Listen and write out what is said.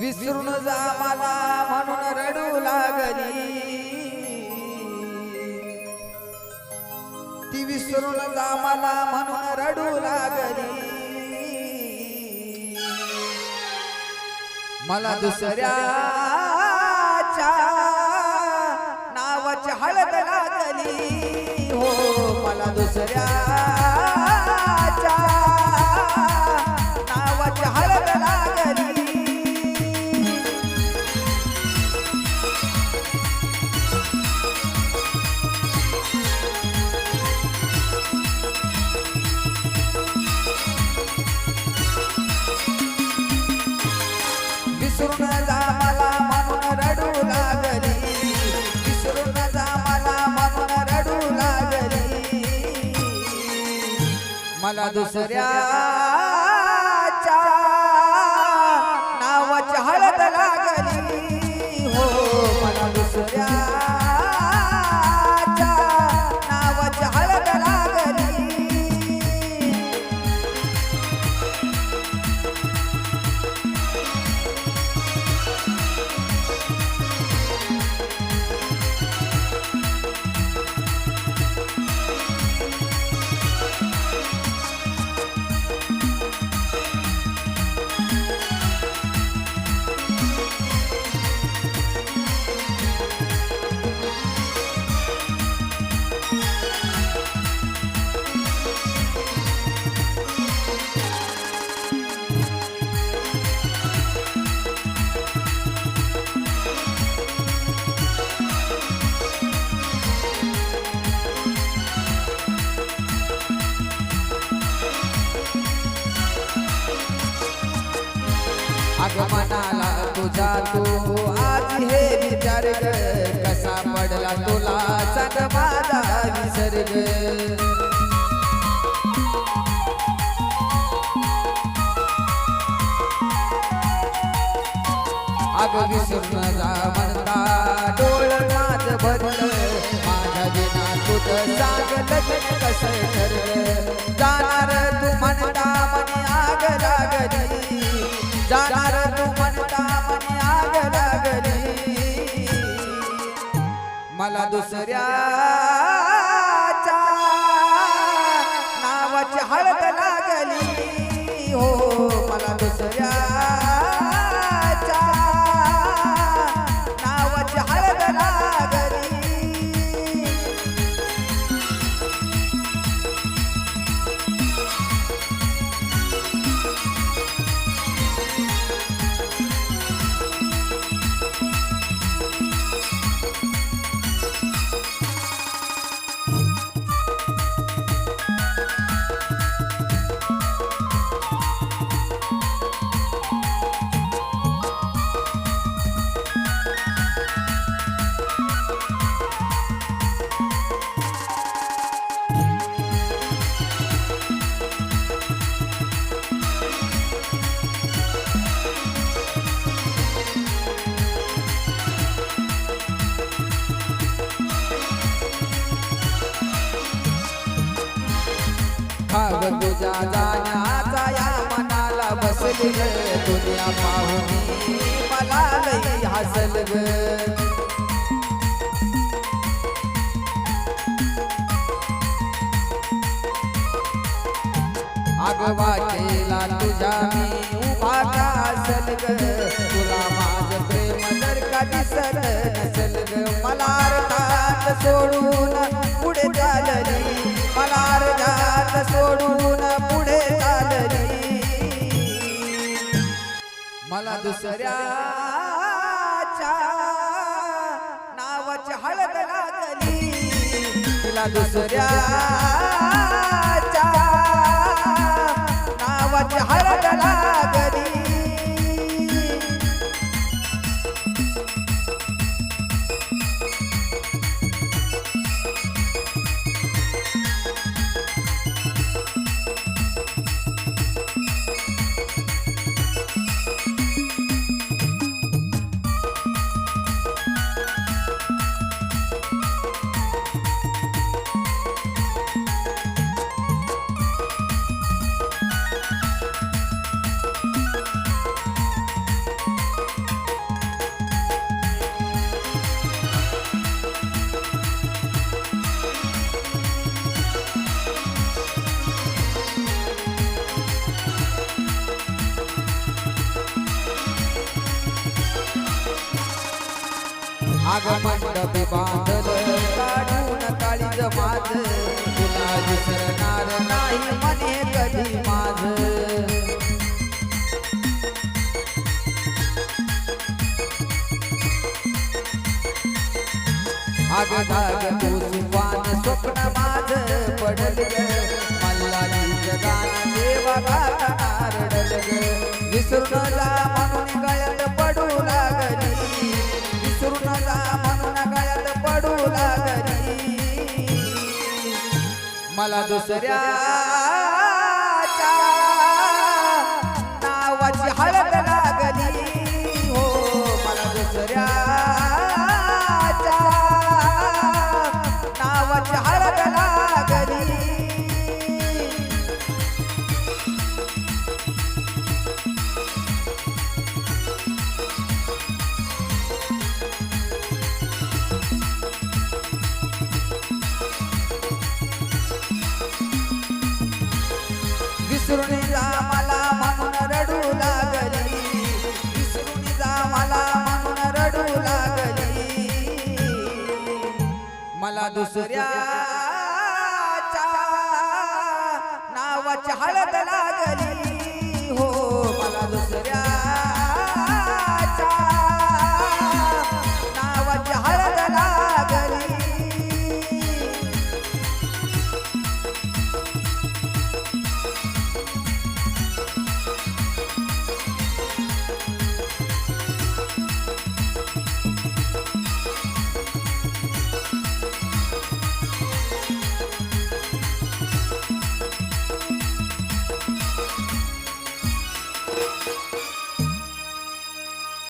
विसरून जा मला म्हणून रडू लागली. ती विसरून जा मला म्हणून रडू लागली. मला दुसऱ्याच्या नावाची हळद लागली. हो मला दुसऱ्या मला दुसऱ्याच्या आगमनाला तुझा तू. आज हे विचार कसा पडला तुला सग माझा विसर्ग आग विसरून जा म्हणता डोळ नाच भरलं. माझ्या विना तुझ सांग लगन कसं ठरलं? जाणार तू म्हणता मनी आग लागली. मला दुसऱ्याच्या नावाची हळद लागली. हो मला दुसऱ्याच्या भाग तुझा जाण्याचा या मनाला बसली ग दुनिया पाहुनी मला लई हसल ग. आगवा केला तुझ्या मी उभा का असल ग. तुला माझ प्रेम जर का दिसल नसल ग. मला अर्थात सोडून पुढे चालली सोडून पुढे चालली. मला दुसऱ्याच्या नावाची हळद लागली. तिला दुसऱ्याच्या नावाची हळद लागली. आग मंडपी बांधल काढून काळीज माझ तुला विसरणार नाही मने कधी माझ. आग दाग तुझवान स्वप्न माझ पडल ग मल्लाची गाणं देवा गाता रडल ग विसरून मला दुसऱ्याच्या विसरून जा मला म्हणून रडू लागली. विसरून जा मला म्हणून रडू लागली. मला दुसऱ्याच्या नावाची हळद लागली.